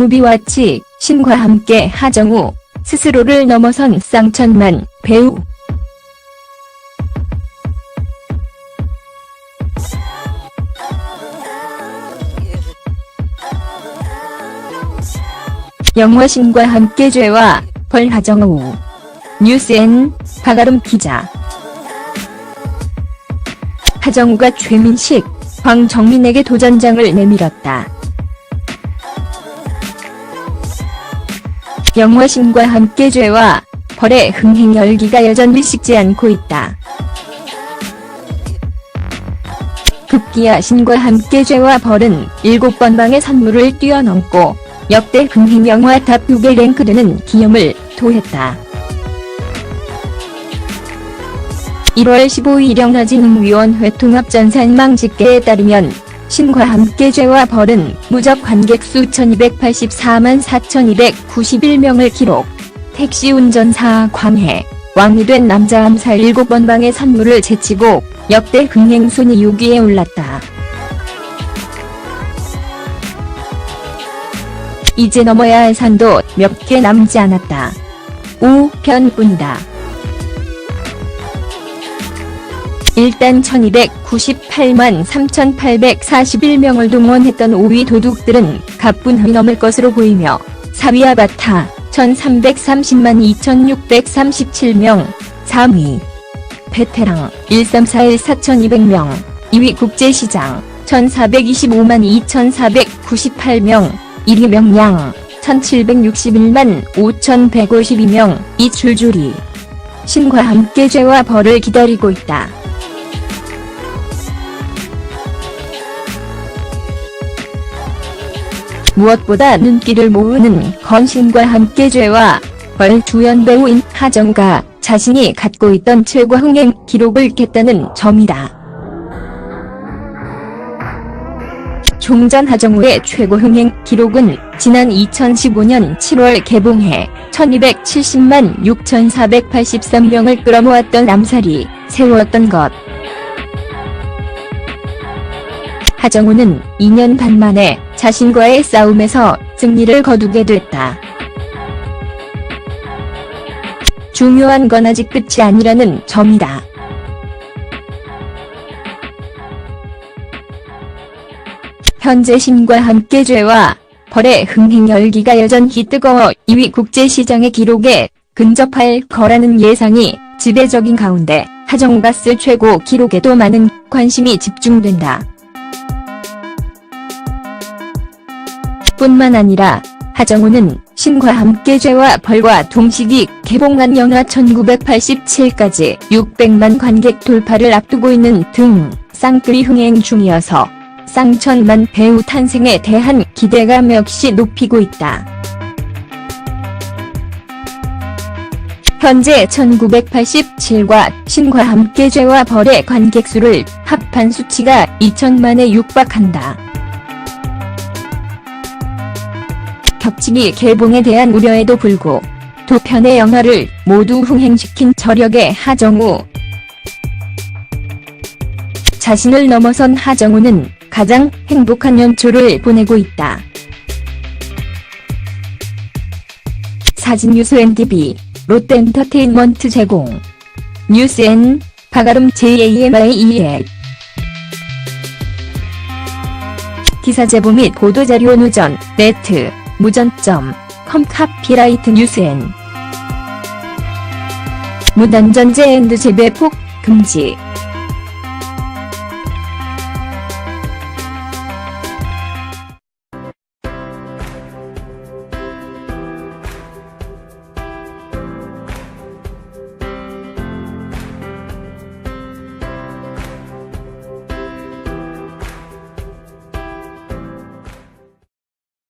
무비와치, 신과 함께 하정우, 스스로를 넘어선 쌍천만, 배우. 영화 신과 함께 죄와 벌 하정우. 뉴스엔 박아름 기자. 하정우가 최민식, 황정민에게 도전장을 내밀었다. 영화 신과 함께 죄와 벌의 흥행 열기가 여전히 식지 않고 있다. 급기야 신과 함께 죄와 벌은 7번 방의 선물을 뛰어넘고 역대 흥행 영화 탑 6에 랭크되는 기염을 토했다. 1월 15일 영화진흥위원회 통합전산망 집계에 따르면 신과 함께 죄와 벌은 무적 관객 수 1284만 4291명을 기록. 택시 운전사 광해, 왕이 된 남자 암살 7번 방의 선물을 제치고 역대 흥행 순위 6위에 올랐다. 이제 넘어야 할 산도 몇 개 남지 않았다. 5 편뿐이다. 일단 1298만 3841명을 동원했던 5위 도둑들은 가뿐히 넘을 것으로 보이며 4위 아바타 1330만 2637명 3위 베테랑 1341 4200명 2위 국제시장 1425만 2498명 1위 명량 1761만 5152명 이 줄줄이 신과 함께 죄와 벌을 기다리고 있다. 무엇보다 눈길을 모으는 건신과 함께 죄와 벌 주연 배우인 하정가 자신이 갖고 있던 최고 흥행 기록을 깼다는 점이다. 종전 하정우의 최고 흥행 기록은 지난 2015년 7월 개봉해 1270만 6483명을 끌어모았던 암살이 세웠던 것. 하정우는 2년 반 만에 자신과의 싸움에서 승리를 거두게 됐다. 중요한 건 아직 끝이 아니라는 점이다. 현재 신과 함께 죄와 벌의 흥행 열기가 여전히 뜨거워 2위 국제시장의 기록에 근접할 거라는 예상이 지배적인 가운데 하정우가 쓸 최고 기록에도 많은 관심이 집중된다. 뿐만 아니라 하정우는 신과 함께 죄와 벌과 동시기 개봉한 영화 1987까지 600만 관객 돌파를 앞두고 있는 등 쌍끌이 흥행 중이어서 쌍천만 배우 탄생에 대한 기대감 역시 높이고 있다. 현재 1987과 신과 함께 죄와 벌의 관객 수를 합한 수치가 2천만에 육박한다. 겹치기 개봉에 대한 우려에도 불구 두 편의 영화를 모두 흥행시킨 저력의 하정우. 자신을 넘어선 하정우는 가장 행복한 연초를 보내고 있다. 사진 뉴스 NTV, 롯데엔터테인먼트 제공. 뉴스엔 박아름 JAMIEL. 기사 제보 및 보도자료 누전, 네트, 무전점, 컴 카피라이트 뉴스엔. 무단전제 앤드 재배폭 금지.